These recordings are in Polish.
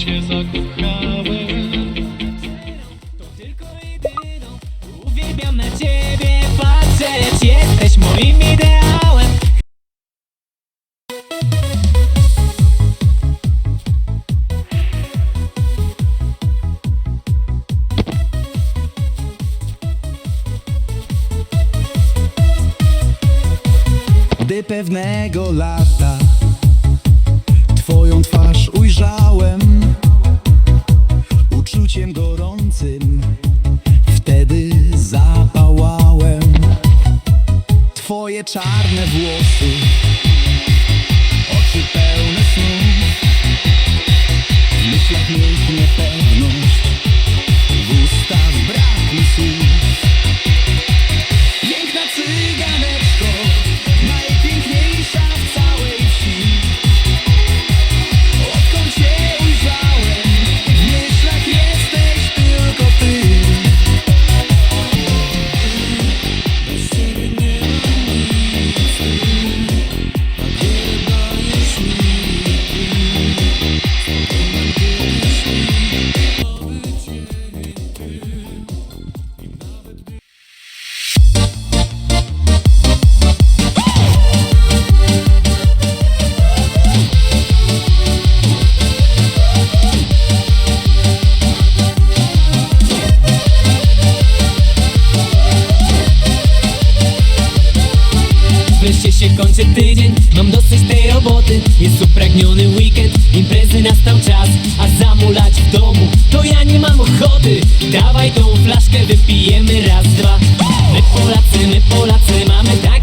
się zakochałem. Tylko jedyną Uwielbiam na ciebie patrzeć Jesteś moim ideałem. Gdy pewnego lata czarne włosy Oczy pełne snów W myślach milknie pewność Jest upragniony weekend, imprezy nastał czas A zamulać w domu, to ja nie mam ochoty. Dawaj tą flaszkę, wypijemy raz, dwa. My Polacy, my Polacy mamy taką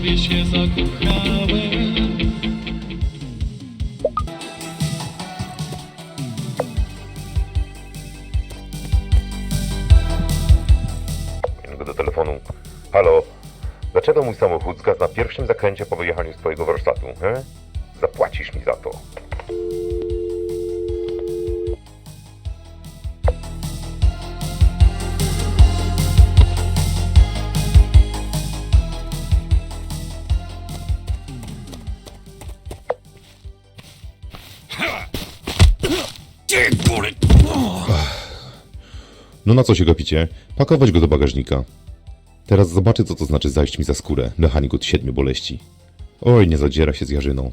tobie się zakochałem. go do telefonu. Halo, dlaczego mój samochód zgasł na pierwszym zakręcie po wyjechaniu z twojego warsztatu? He? Zapłacisz mi za to. No na co się gapicie? Pakować go do bagażnika. Teraz zobaczę, co to znaczy zajść mi za skórę, mechanik od siedmiu boleści. Oj, nie zadziera się z Jarzyną.